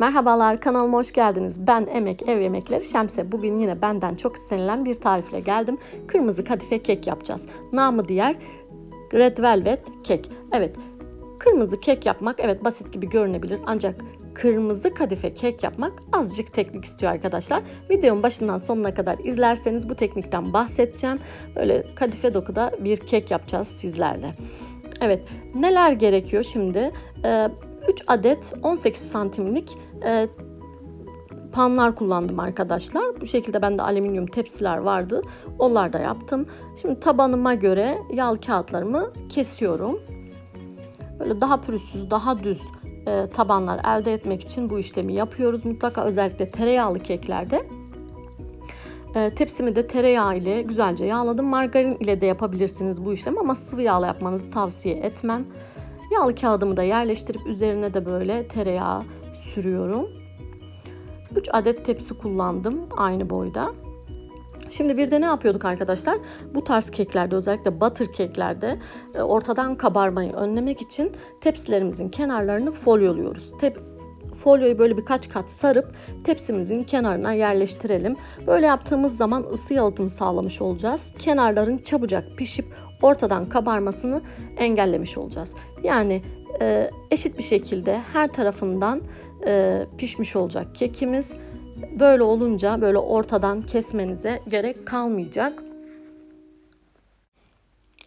Merhabalar kanalıma hoş geldiniz. Ben Emek Ev Yemekleri Şemse. Bugün yine benden çok istenilen bir tarifle geldim. Kırmızı kadife kek yapacağız. Namı diğer Red Velvet kek. Evet kırmızı kek yapmak evet basit gibi görünebilir ancak kırmızı kadife kek yapmak azıcık teknik istiyor arkadaşlar. Videonun başından sonuna kadar izlerseniz bu teknikten bahsedeceğim. Böyle kadife dokuda bir kek yapacağız sizlerle. Evet neler gerekiyor şimdi? Ee, 3 adet 18 santimlik e, panlar kullandım arkadaşlar. Bu şekilde bende alüminyum tepsiler vardı. Onlar da yaptım. Şimdi tabanıma göre yağ kağıtlarımı kesiyorum. Böyle daha pürüzsüz, daha düz e, tabanlar elde etmek için bu işlemi yapıyoruz. Mutlaka özellikle tereyağlı keklerde. E, tepsimi de tereyağı ile güzelce yağladım. Margarin ile de yapabilirsiniz bu işlemi ama sıvı yağla yapmanızı tavsiye etmem. Yağlı kağıdımı da yerleştirip üzerine de böyle tereyağı sürüyorum. 3 adet tepsi kullandım aynı boyda. Şimdi bir de ne yapıyorduk arkadaşlar? Bu tarz keklerde özellikle butter keklerde e, ortadan kabarmayı önlemek için tepsilerimizin kenarlarını folyoluyoruz. Tep folyoyu böyle birkaç kat sarıp tepsimizin kenarına yerleştirelim. Böyle yaptığımız zaman ısı yalıtımı sağlamış olacağız. Kenarların çabucak pişip ortadan kabarmasını engellemiş olacağız. Yani e, eşit bir şekilde her tarafından e, pişmiş olacak kekimiz. Böyle olunca böyle ortadan kesmenize gerek kalmayacak.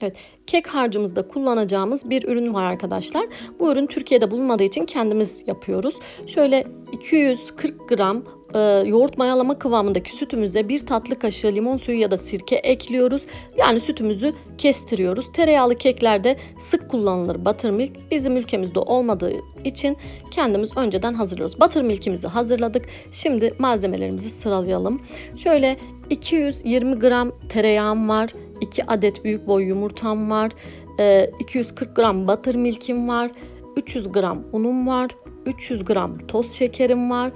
Evet, kek harcımızda kullanacağımız bir ürün var arkadaşlar. Bu ürün Türkiye'de bulunmadığı için kendimiz yapıyoruz. Şöyle 240 gram e, yoğurt mayalama kıvamındaki sütümüze bir tatlı kaşığı limon suyu ya da sirke ekliyoruz. Yani sütümüzü kestiriyoruz. Tereyağlı keklerde sık kullanılır buttermilk. Bizim ülkemizde olmadığı için kendimiz önceden hazırlıyoruz. Buttermilk'imizi hazırladık. Şimdi malzemelerimizi sıralayalım. Şöyle 220 gram tereyağım var. 2 adet büyük boy yumurtam var. 240 gram buttermilk'im var. 300 gram unum var. 300 gram toz şekerim var.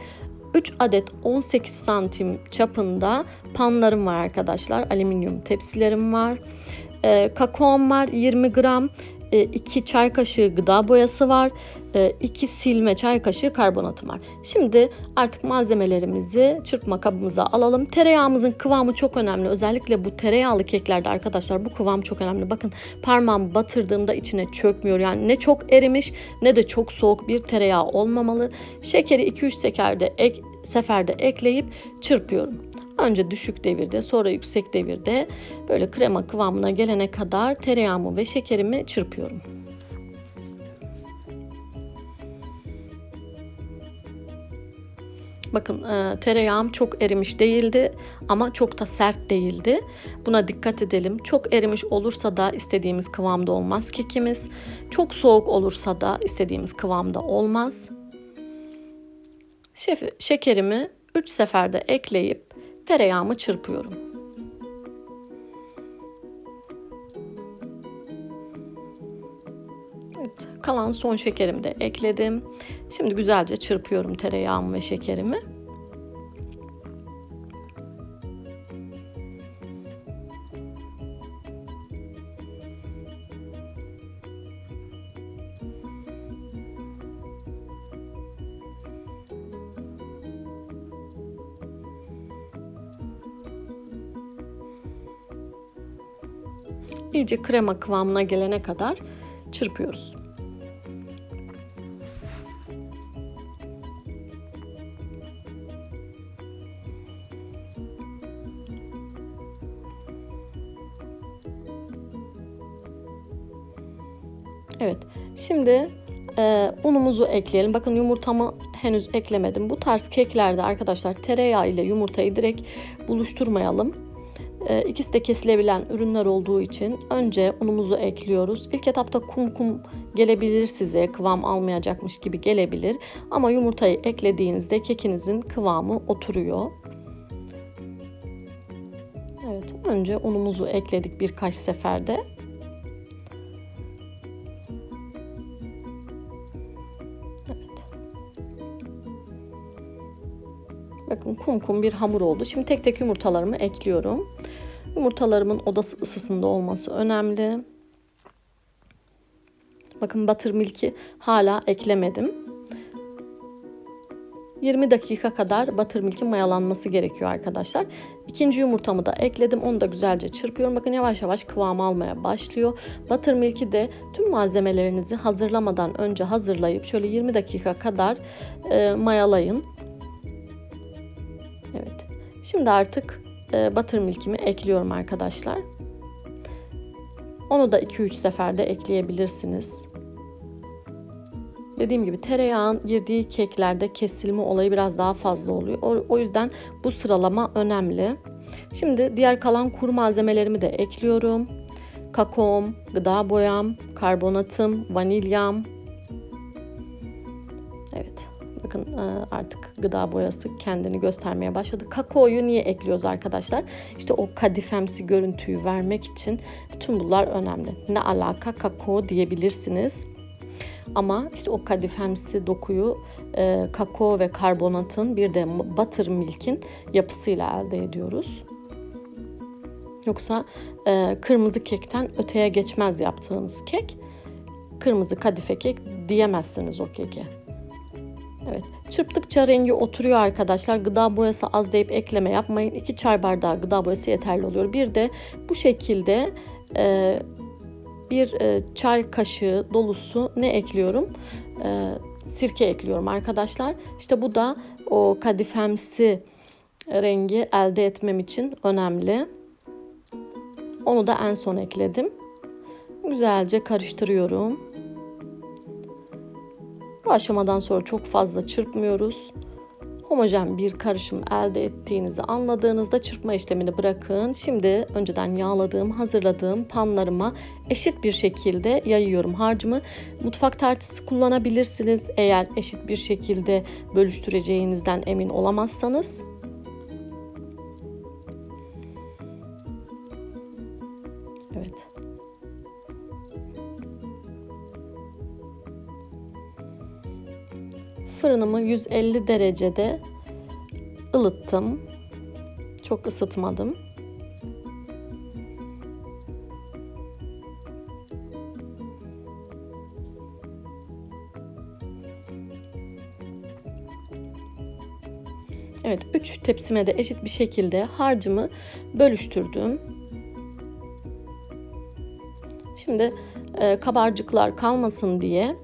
3 adet 18 santim çapında panlarım var arkadaşlar. Alüminyum tepsilerim var. E, kakaom var 20 gram. 2 çay kaşığı gıda boyası var. 2 silme çay kaşığı karbonatım var. Şimdi artık malzemelerimizi çırpma kabımıza alalım. Tereyağımızın kıvamı çok önemli. Özellikle bu tereyağlı keklerde arkadaşlar bu kıvam çok önemli. Bakın parmağımı batırdığımda içine çökmüyor. Yani ne çok erimiş ne de çok soğuk bir tereyağı olmamalı. Şekeri 2-3 seferde, ek, seferde ekleyip çırpıyorum. Önce düşük devirde sonra yüksek devirde böyle krema kıvamına gelene kadar tereyağımı ve şekerimi çırpıyorum. Bakın e, tereyağım çok erimiş değildi ama çok da sert değildi. Buna dikkat edelim. Çok erimiş olursa da istediğimiz kıvamda olmaz kekimiz. Çok soğuk olursa da istediğimiz kıvamda olmaz. Şef, şekerimi 3 seferde ekleyip tereyağımı çırpıyorum. Evet, kalan son şekerimi de ekledim. Şimdi güzelce çırpıyorum tereyağımı ve şekerimi. iyice krema kıvamına gelene kadar çırpıyoruz. Evet. Şimdi e, unumuzu ekleyelim. Bakın yumurtamı henüz eklemedim. Bu tarz keklerde arkadaşlar tereyağı ile yumurtayı direkt buluşturmayalım. E, ikisi de kesilebilen ürünler olduğu için önce unumuzu ekliyoruz. İlk etapta kum kum gelebilir size. Kıvam almayacakmış gibi gelebilir. Ama yumurtayı eklediğinizde kekinizin kıvamı oturuyor. Evet, önce unumuzu ekledik birkaç seferde. Bakın kum kum bir hamur oldu. Şimdi tek tek yumurtalarımı ekliyorum. Yumurtalarımın odası ısısında olması önemli. Bakın buttermilk'i hala eklemedim. 20 dakika kadar buttermilk'in mayalanması gerekiyor arkadaşlar. İkinci yumurtamı da ekledim. Onu da güzelce çırpıyorum. Bakın yavaş yavaş kıvam almaya başlıyor. Buttermilk'i de tüm malzemelerinizi hazırlamadan önce hazırlayıp şöyle 20 dakika kadar e, mayalayın. Evet. Şimdi artık e, buttermilk'imi ekliyorum arkadaşlar. Onu da 2-3 seferde ekleyebilirsiniz. Dediğim gibi tereyağın girdiği keklerde kesilme olayı biraz daha fazla oluyor. O, o yüzden bu sıralama önemli. Şimdi diğer kalan kuru malzemelerimi de ekliyorum. Kakaom, gıda boyam, karbonatım, vanilyam. Evet. Bakın e, artık gıda boyası kendini göstermeye başladı. Kakaoyu niye ekliyoruz arkadaşlar? İşte o kadifemsi görüntüyü vermek için bütün bunlar önemli. Ne alaka kakao diyebilirsiniz. Ama işte o kadifemsi dokuyu e, kakao ve karbonatın bir de buttermilk'in yapısıyla elde ediyoruz. Yoksa e, kırmızı kekten öteye geçmez yaptığınız kek. Kırmızı kadife kek diyemezsiniz o keke. Evet. Çırptıkça rengi oturuyor arkadaşlar. Gıda boyası az deyip ekleme yapmayın. 2 çay bardağı gıda boyası yeterli oluyor. Bir de bu şekilde e, bir e, çay kaşığı dolusu ne ekliyorum? E, sirke ekliyorum arkadaşlar. İşte bu da o kadifemsi rengi elde etmem için önemli. Onu da en son ekledim. Güzelce karıştırıyorum. Bu aşamadan sonra çok fazla çırpmıyoruz. Homojen bir karışım elde ettiğinizi anladığınızda çırpma işlemini bırakın. Şimdi önceden yağladığım, hazırladığım panlarıma eşit bir şekilde yayıyorum harcımı. Mutfak tartısı kullanabilirsiniz eğer eşit bir şekilde bölüştüreceğinizden emin olamazsanız. Evet. Fırınımı 150 derecede ılıttım. Çok ısıtmadım. Evet 3 tepsime de eşit bir şekilde harcımı bölüştürdüm. Şimdi e, kabarcıklar kalmasın diye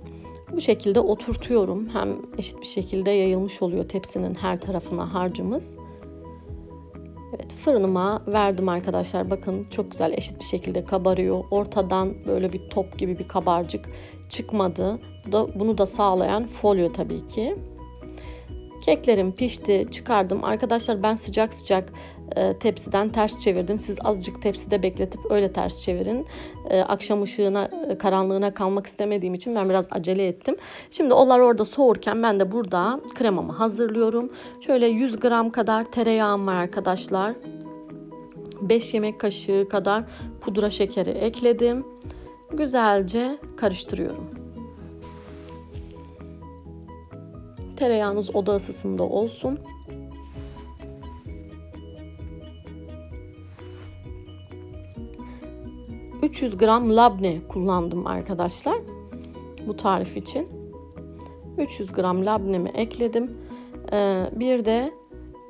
bu şekilde oturtuyorum. Hem eşit bir şekilde yayılmış oluyor tepsinin her tarafına harcımız. Evet fırınıma verdim arkadaşlar. Bakın çok güzel eşit bir şekilde kabarıyor. Ortadan böyle bir top gibi bir kabarcık çıkmadı. Bunu da sağlayan folyo tabii ki. Keklerim pişti, çıkardım. Arkadaşlar ben sıcak sıcak e, tepsiden ters çevirdim. Siz azıcık tepside bekletip öyle ters çevirin. E, akşam ışığına, e, karanlığına kalmak istemediğim için ben biraz acele ettim. Şimdi onlar orada soğurken ben de burada kremamı hazırlıyorum. Şöyle 100 gram kadar tereyağım var arkadaşlar. 5 yemek kaşığı kadar pudra şekeri ekledim. Güzelce karıştırıyorum. Tereyağınız oda ısısında olsun. ...300 gram labne kullandım arkadaşlar. Bu tarif için. 300 gram labnemi ekledim. Ee, bir de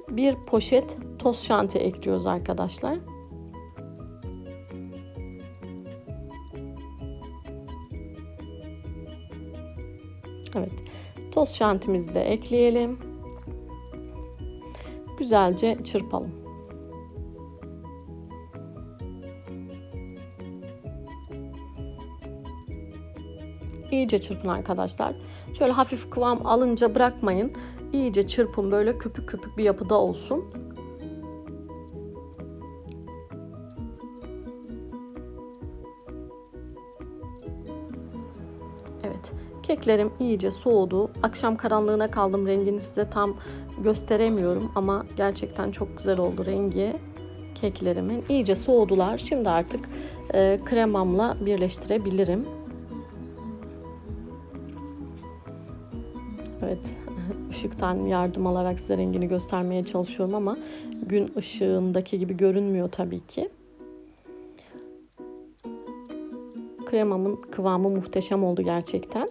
bir poşet toz şanti ekliyoruz arkadaşlar. Evet. Toz şantimizi de ekleyelim. Güzelce çırpalım. İyice çırpın arkadaşlar. Şöyle hafif kıvam alınca bırakmayın. İyice çırpın böyle köpük köpük bir yapıda olsun. Evet. Keklerim iyice soğudu. Akşam karanlığına kaldım. Rengini size tam gösteremiyorum ama gerçekten çok güzel oldu rengi keklerimin. İyice soğudular. Şimdi artık e, kremamla birleştirebilirim. Evet, ışıktan yardım alarak size rengini göstermeye çalışıyorum ama gün ışığındaki gibi görünmüyor tabii ki. Kremamın kıvamı muhteşem oldu gerçekten.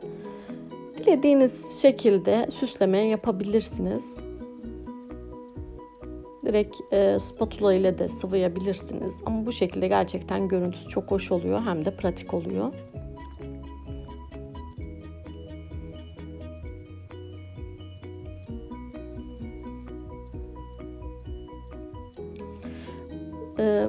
Dilediğiniz şekilde süsleme yapabilirsiniz. Direkt e, spatula ile de sıvayabilirsiniz. Ama bu şekilde gerçekten görüntüsü çok hoş oluyor hem de pratik oluyor. Ee,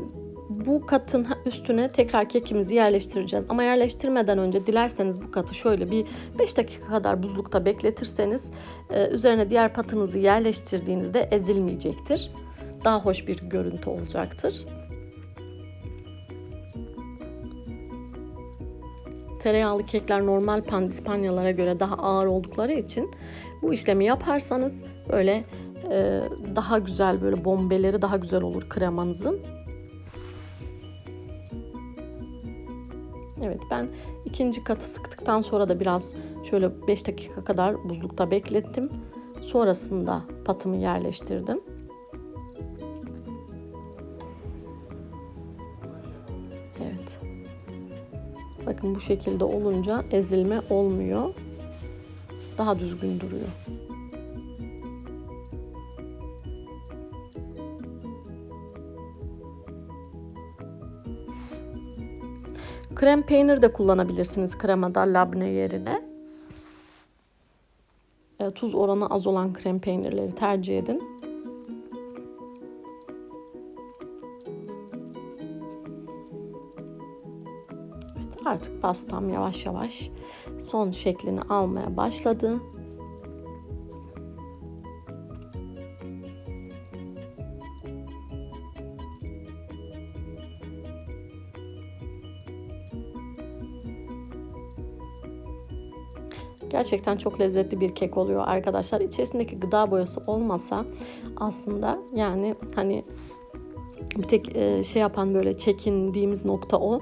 bu katın üstüne tekrar kekimizi yerleştireceğiz. Ama yerleştirmeden önce dilerseniz bu katı şöyle bir 5 dakika kadar buzlukta bekletirseniz e, üzerine diğer patınızı yerleştirdiğinizde ezilmeyecektir. Daha hoş bir görüntü olacaktır. Tereyağlı kekler normal pandispanyalara göre daha ağır oldukları için bu işlemi yaparsanız böyle e, daha güzel böyle bombeleri daha güzel olur kremanızın. Evet ben ikinci katı sıktıktan sonra da biraz şöyle 5 dakika kadar buzlukta beklettim. Sonrasında patımı yerleştirdim. Evet. Bakın bu şekilde olunca ezilme olmuyor. Daha düzgün duruyor. Krem peynir de kullanabilirsiniz kremada labne yerine. E, tuz oranı az olan krem peynirleri tercih edin. Evet, artık pastam yavaş yavaş son şeklini almaya başladı. Gerçekten çok lezzetli bir kek oluyor arkadaşlar. İçerisindeki gıda boyası olmasa aslında yani hani bir tek e, şey yapan böyle çekindiğimiz nokta o.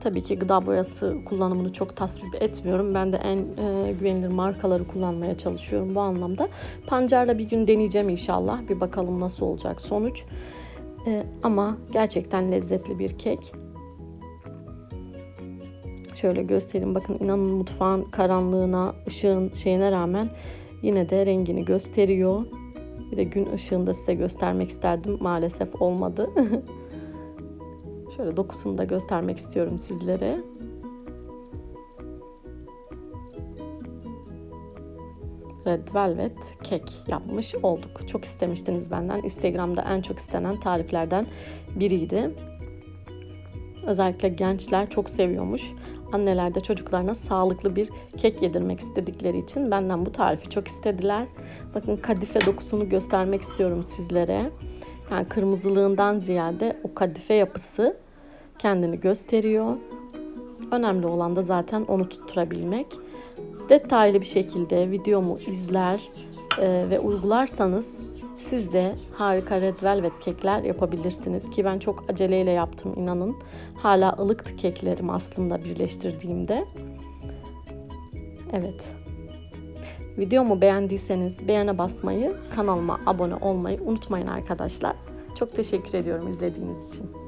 Tabii ki gıda boyası kullanımını çok tasvip etmiyorum. Ben de en e, güvenilir markaları kullanmaya çalışıyorum bu anlamda. Pancarla bir gün deneyeceğim inşallah. Bir bakalım nasıl olacak sonuç. E, ama gerçekten lezzetli bir kek. Şöyle göstereyim. Bakın inanın mutfağın karanlığına, ışığın şeyine rağmen yine de rengini gösteriyor. Bir de gün ışığında size göstermek isterdim. Maalesef olmadı. Şöyle dokusunu da göstermek istiyorum sizlere. Red Velvet kek yapmış olduk. Çok istemiştiniz benden. Instagram'da en çok istenen tariflerden biriydi. Özellikle gençler çok seviyormuş. Anneler de çocuklarına sağlıklı bir kek yedirmek istedikleri için benden bu tarifi çok istediler. Bakın kadife dokusunu göstermek istiyorum sizlere. Yani kırmızılığından ziyade o kadife yapısı kendini gösteriyor. Önemli olan da zaten onu tutturabilmek. Detaylı bir şekilde videomu izler e, ve uygularsanız siz de harika red velvet kekler yapabilirsiniz ki ben çok aceleyle yaptım inanın. Hala ılıktı keklerim aslında birleştirdiğimde. Evet. Videomu beğendiyseniz beğene basmayı, kanalıma abone olmayı unutmayın arkadaşlar. Çok teşekkür ediyorum izlediğiniz için.